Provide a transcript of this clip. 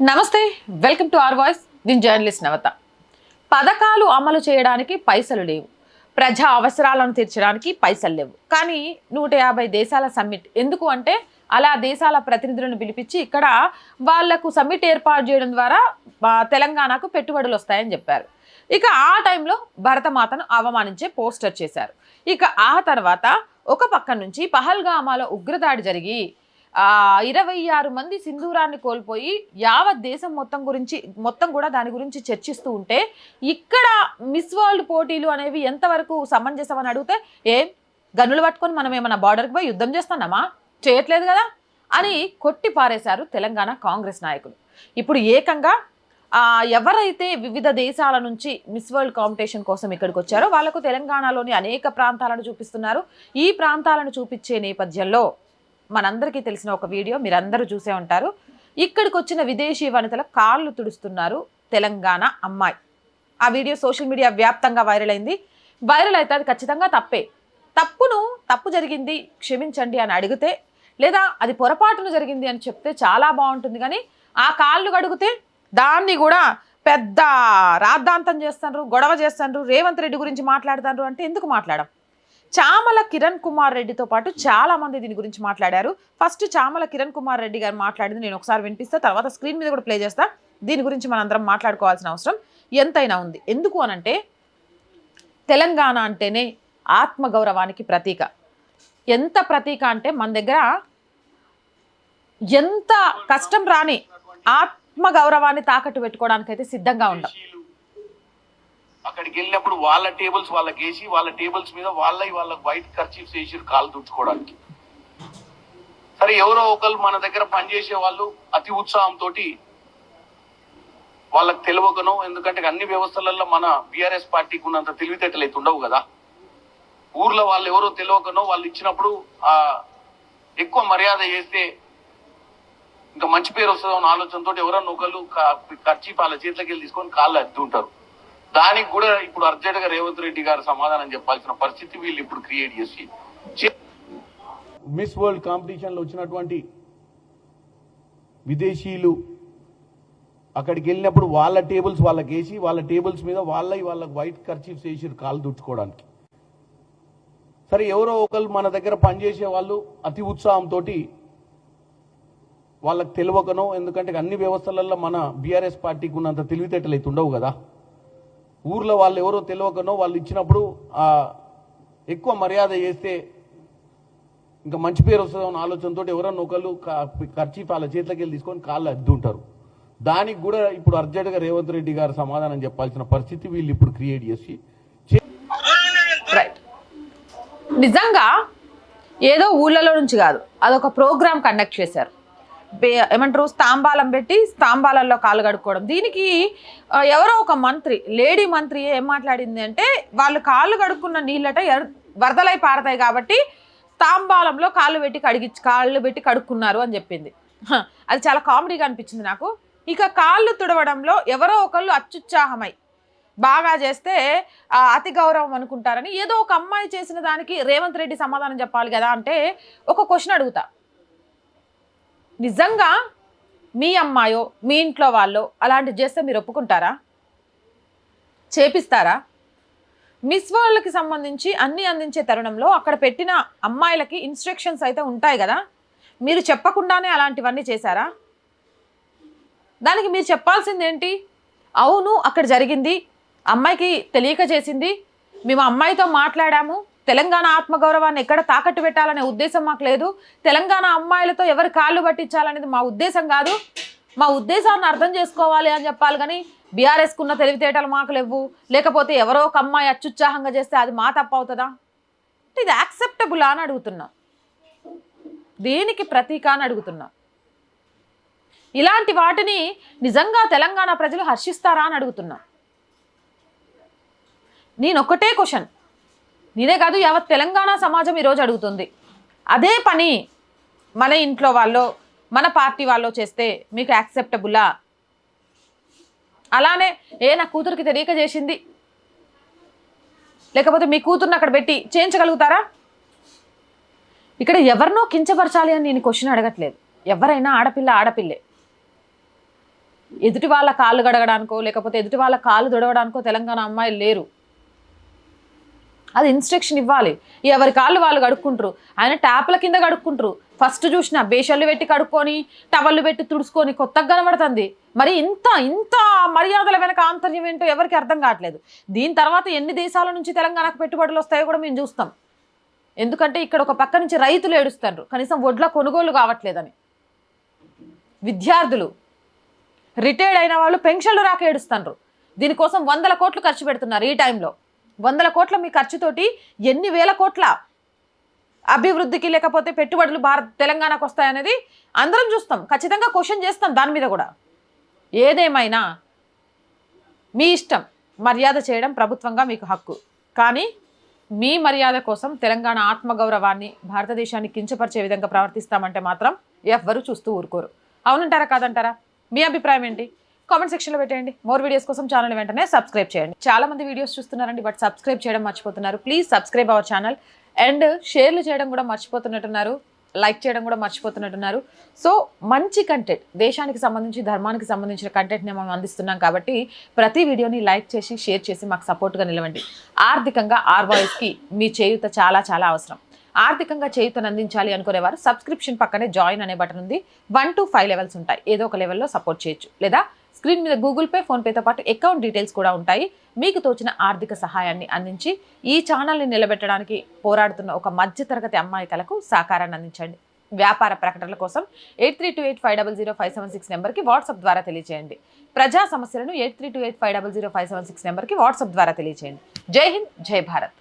నమస్తే welcome to R voice. దీని journalist Navata. పథకాలు అమలు చేయడానికి పైసలు లేవు. ప్రజా అవసరాలను తీర్చడానికి పైసలు లేవు. కానీ నూట యాభై దేశాల సమ్మిట్. ఎందుకు అంటే అలా దేశాల ప్రతినిధులను పిలిపించి ఇక్కడ వాళ్ళకు సమ్మిట్ ఏర్పాటు చేయడం ద్వారా తెలంగాణకు పెట్టుబడులు వస్తాయని చెప్పారు. ఇక ఆ టైంలో భరతమాతను అవమానించే పోస్టర్ చేశారు. ఇక ఆ తర్వాత ఒక పక్క నుంచి పహల్గామాలో ఉగ్రదాడి జరిగి ఇరవై ఆరు మంది సింధూరాన్ని కోల్పోయి యావత్ దేశం మొత్తం గురించి మొత్తం కూడా దాని గురించి చర్చిస్తూ ఉంటే ఇక్కడ మిస్ వరల్డ్ పోటీలు అనేవి ఎంతవరకు సమంజసం అని అడిగితే ఏం గనులు పట్టుకొని మనం ఏమైనా బార్డర్కి పోయి యుద్ధం చేస్తున్నామా? చేయట్లేదు కదా? అని కొట్టి పారేశారు తెలంగాణ కాంగ్రెస్ నాయకులు. ఇప్పుడు ఏకంగా ఎవరైతే వివిధ దేశాల నుంచి మిస్ వరల్డ్ కాంపిటీషన్ కోసం ఇక్కడికి వచ్చారో వాళ్ళకు తెలంగాణలోని అనేక ప్రాంతాలను చూపిస్తున్నారు. ఈ ప్రాంతాలను చూపించే నేపథ్యంలో మనందరికీ తెలిసిన ఒక వీడియో మీరందరూ చూసే ఉంటారు. ఇక్కడికి వచ్చిన విదేశీ వనితల కాళ్ళు తుడుస్తున్నారు తెలంగాణ అమ్మాయి. ఆ వీడియో సోషల్ మీడియా వ్యాప్తంగా వైరల్ అయింది. వైరల్ అయితే అది ఖచ్చితంగా తప్పే. తప్పును తప్పు జరిగింది క్షమించండి అని అడిగితే లేదా అది పొరపాటున జరిగింది అని చెప్తే చాలా బాగుంటుంది కానీ ఆ కాళ్ళు కడిగితే దాన్ని కూడా పెద్ద రాద్ధాంతం చేస్తారు గొడవ చేస్తారు రేవంత్ రెడ్డి గురించి మాట్లాడతారు అంటే ఎందుకు మాట్లాడం? చామల కిరణ్ కుమార్ రెడ్డితో పాటు చాలా మంది దీని గురించి మాట్లాడారు. ఫస్ట్ చామల కిరణ్ కుమార్ రెడ్డి గారు మాట్లాడింది నేను ఒకసారి వినిపిస్తా తర్వాత స్క్రీన్ మీద కూడా ప్లే చేస్తా. దీని గురించి మనందరం మాట్లాడుకోవాల్సిన అవసరం ఎంతైనా ఉంది. ఎందుకు అనంటే తెలంగాణ అంటేనే ఆత్మగౌరవానికి ప్రతీక. ఎంత ప్రతీక అంటే మన దగ్గర ఎంత కష్టం రాని ఆత్మగౌరవాన్ని తాకట్టు పెట్టుకోవడానికైతే సిద్ధంగా ఉండవు అక్కడికి వెళ్ళినప్పుడు వాళ్ళ టేబుల్స్ వాళ్ళకి వేసి వాళ్ళ టేబుల్స్ మీద వాళ్ళ వాళ్ళ వైట్ ఖర్చీఫ్స్ వేసి కాలు తుడుచుకోవడానికి. సరే ఎవరో ఒకరు మన దగ్గర పనిచేసే వాళ్ళు అతి ఉత్సాహంతో వాళ్ళకి తెలియకను ఎందుకంటే అన్ని వ్యవస్థలలో మన బిఆర్ఎస్ పార్టీకి ఉన్నంత తెలివితేటలు అయితే ఉండవు కదా. ఊర్లో వాళ్ళు ఎవరో తెలియకనో వాళ్ళు ఇచ్చినప్పుడు ఆ ఎక్కువ మర్యాద చేస్తే ఇంకా మంచి పేరు వస్తుందో అన్న ఆలోచనతో ఎవరన్నా ఒకళ్ళు ఖర్చు వాళ్ళ చేతిలోకి వెళ్ళి తీసుకొని కాళ్ళు అద్దు ఉంటారు దానికి కూడా ఇప్పుడు అర్జెంట్గా రేవంత్ రెడ్డి గారు సమాధానం చెప్పాల్సిన పరిస్థితి వీళ్ళు ఇప్పుడు క్రియేట్ చేసి. మిస్ వరల్డ్ కాంపిటీషన్లో వచ్చినటువంటి విదేశీయులు అక్కడికి వెళ్ళినప్పుడు వాళ్ళ టేబుల్స్ వాళ్ళకి వేసి వాళ్ళ టేబుల్స్ మీద వాళ్ళ వాళ్ళకి వైట్ ఖర్చీఫ్స్ వేసి కాలు దుట్టుకోవడానికి సరే ఎవరో ఒకరు మన దగ్గర పనిచేసే వాళ్ళు అతి ఉత్సాహంతో వాళ్ళకి తెలియకనో ఎందుకంటే అన్ని వ్యవస్థలలో మన బీఆర్ఎస్ పార్టీకి ఉన్నంత తెలివితేటలు అయితే ఉండవు కదా. ఊర్లో వాళ్ళు ఎవరో తెలియకనో వాళ్ళు ఇచ్చినప్పుడు ఎక్కువ మర్యాద చేస్తే ఇంకా మంచి పేరు వస్తుందో అన్న ఆలోచనతో ఎవరన్నా ఒకళ్ళు ఖర్చు వాళ్ళ చేతిలోకి వెళ్ళి తీసుకొని కాళ్ళు అద్దుంటారు. దానికి కూడా ఇప్పుడు అర్జెంటుగా రేవంత్ రెడ్డి గారు సమాధానం చెప్పాల్సిన పరిస్థితి వీళ్ళు ఇప్పుడు క్రియేట్ చేసి రైట్ నిజంగా ఏదో ఊళ్ళలో నుంచి కాదు అదొక ప్రోగ్రామ్ కండక్ట్ చేశారు. ఏమంటారు స్తాంబాలం పెట్టి స్తాంబాలలో కాలు కడుక్కోవడం. దీనికి ఎవరో ఒక మంత్రి లేడీ మంత్రి ఏం మాట్లాడింది అంటే వాళ్ళు కాళ్ళు కడుక్కున్న నీళ్ళట ఎర్- వరదలై పారతాయి కాబట్టి తాంబాలంలో కాళ్ళు పెట్టి కడిగి కాళ్ళు పెట్టి కడుక్కున్నారు అని చెప్పింది. అది చాలా కామెడీగా అనిపించింది నాకు. ఇక కాళ్ళు తుడవడంలో ఎవరో ఒకళ్ళు అత్యుత్సాహమై బాగా చేస్తే అతి గౌరవం అనుకుంటారని ఏదో ఒక అమ్మాయి చేసిన దానికి రేవంత్ రెడ్డి సమాధానం చెప్పాలి కదా అంటే ఒక క్వశ్చన్ అడుగుతా. నిజంగా మీ అమ్మాయో మీ ఇంట్లో వాళ్ళో అలాంటివి చేస్తే మీరు ఒప్పుకుంటారా? చేపిస్తారా? మిస్ వరల్డ్కి సంబంధించి అన్నీ అందించే తరుణంలో అక్కడ పెట్టిన అమ్మాయిలకి ఇన్స్ట్రక్షన్స్ అయితే ఉంటాయి కదా? మీరు చెప్పకుండానే అలాంటివన్నీ చేశారా? దానికి మీరు చెప్పాల్సింది ఏంటి అవును అక్కడ జరిగింది. అమ్మాయికి తెలియక చేసింది. మేము అమ్మాయితో మాట్లాడాము. తెలంగాణ ఆత్మగౌరవాన్ని ఎక్కడ తాకట్టు పెట్టాలనే ఉద్దేశం మాకు లేదు. తెలంగాణ అమ్మాయిలతో ఎవరి కాళ్ళు పట్టించాలనేది మా ఉద్దేశం కాదు. మా ఉద్దేశాన్ని అర్థం చేసుకోవాలి అని చెప్పాలి కానీ బీఆర్ఎస్కు ఉన్న తెలివితేటలు మాకు లేవు. లేకపోతే ఎవరో ఒక అమ్మాయి అత్యుత్సాహంగా చేస్తే అది మా తప్పు అవుతుందా? ఇది యాక్సెప్టబుల్ అని అడుగుతున్నా. దేనికి ప్రతీక అని అడుగుతున్నా. ఇలాంటి వాటిని నిజంగా తెలంగాణ ప్రజలు హర్షిస్తారా అని అడుగుతున్నా. నేను ఒకటే క్వశ్చన్ నేనే కాదు యావత్ తెలంగాణ సమాజం ఈరోజు అడుగుతుంది. అదే పని మన ఇంట్లో వాళ్ళు మన పార్టీ వాళ్ళు చేస్తే మీకు యాక్సెప్టబులా? అలానే ఏ నా కూతురికి తెలియక చేసింది. లేకపోతే మీ కూతుర్ని అక్కడ పెట్టి చేయించగలుగుతారా? ఇక్కడ ఎవరినో కించపరచాలి అని నేను క్వశ్చన్ అడగట్లేదు. ఎవరైనా ఆడపిల్ల ఆడపిల్లే. ఎదుటి వాళ్ళ కాళ్ళు గడగడానికో లేకపోతే ఎదుటి వాళ్ళ కాళ్ళు దొడవడానికో తెలంగాణ అమ్మాయిలు లేరు. అది ఇన్స్ట్రక్షన్ ఇవ్వాలి. ఎవరి కాళ్ళు వాళ్ళు కడుక్కుంటారు. ఆయన ట్యాప్ల కింద కడుక్కుంటారు. ఫస్ట్ చూసిన బేషల్లు పెట్టి కడుక్కొని టవళ్ళు పెట్టి తుడుచుకొని కొత్తగా కనబడుతుంది. మరి ఇంత ఇంత మర్యాదల వెనక ఆంతర్యం ఏంటో ఎవరికి అర్థం కావట్లేదు. దీని తర్వాత ఎన్ని దేశాల నుంచి తెలంగాణకు పెట్టుబడులు వస్తాయో కూడా మేము చూస్తాం. ఎందుకంటే ఇక్కడ ఒక పక్క నుంచి రైతులు ఏడుస్తారు. కనీసం వడ్ల కొనుగోలు కావట్లేదని. విద్యార్థులు రిటైర్డ్ అయిన వాళ్ళు పెన్షన్లు రాక ఏడుస్తున్నారు దీనికోసం వందల కోట్లు ఖర్చు పెడుతున్నారు ఈ టైంలో. వందల కోట్ల మీ ఖర్చుతోటి ఎన్ని వేల కోట్ల అభివృద్ధికి లేకపోతే పెట్టుబడులు భారత్ తెలంగాణకు వస్తాయనేది అందరం చూస్తాం. ఖచ్చితంగా క్వశ్చన్ చేస్తాం దాని మీద కూడా. ఏదేమైనా మీ ఇష్టం మర్యాద చేయడం ప్రభుత్వంగా మీకు హక్కు. కానీ మీ మర్యాద కోసం తెలంగాణ ఆత్మగౌరవాన్ని భారతదేశాన్ని కించపరిచే విధంగా ప్రవర్తిస్తామంటే మాత్రం ఎవ్వరూ చూస్తూ ఊరుకోరు. అవునంటారా కాదంటారా? మీ అభిప్రాయం ఏంటి? కామెంట్ సెక్షన్లో పెట్టేయండి. మోర్ వీడియోస్ కోసం ఛానల్ వెంటనే సబ్స్క్రైబ్ చేయండి. చాలా మంది వీడియోస్ చూస్తున్నారండి బట్ సబ్స్క్రైబ్ చేయడం మర్చిపోతున్నారు. Please subscribe our channel and షేర్లు చేయడం కూడా మర్చిపోతున్నట్టున్నారు. లైక్ చేయడం కూడా మర్చిపోతున్నట్టున్నారు. సో మంచి కంటెంట్ దేశానికి సంబంధించి ధర్మానికి సంబంధించిన కంటెంట్ని మనం అందిస్తున్నాం కాబట్టి ప్రతి వీడియోని లైక్ చేసి షేర్ చేసి మాకు సపోర్ట్గా నిలవండి. ఆర్థికంగా ఆర్ వాయిస్కి మీ చేయూత చాలా చాలా అవసరం. ఆర్థికంగా చేయూతను అందించాలి అనుకునేవారు సబ్స్క్రిప్షన్ పక్కనే జాయిన్ అనే బటన్ ఉంది. వన్ టు ఫైవ్ లెవెల్స్ ఉంటాయి. ఏదో ఒక లెవెల్లో సపోర్ట్ చేయొచ్చు. లేదా స్క్రీన్ మీద గూగుల్ పే ఫోన్పేతో పాటు అకౌంట్ డీటెయిల్స్ కూడా ఉంటాయి. మీకు తోచిన ఆర్థిక సహాయాన్ని అందించి ఈ ఛానల్ని నిలబెట్టడానికి పోరాడుతున్న ఒక మధ్యతరగతి అమ్మాయికలకు సహకారాన్ని అందించండి. వ్యాపార ప్రకటనల కోసం eight three two eight five double zero five seven six నెంబర్కి వాట్సాప్ ద్వారా తెలియజేయండి ప్రజా సమస్యలను eight three two eight five double zero five seven six నెంబర్కి వాట్సాప్ ద్వారా తెలియజేయండి జై హింద్ జై భారత్.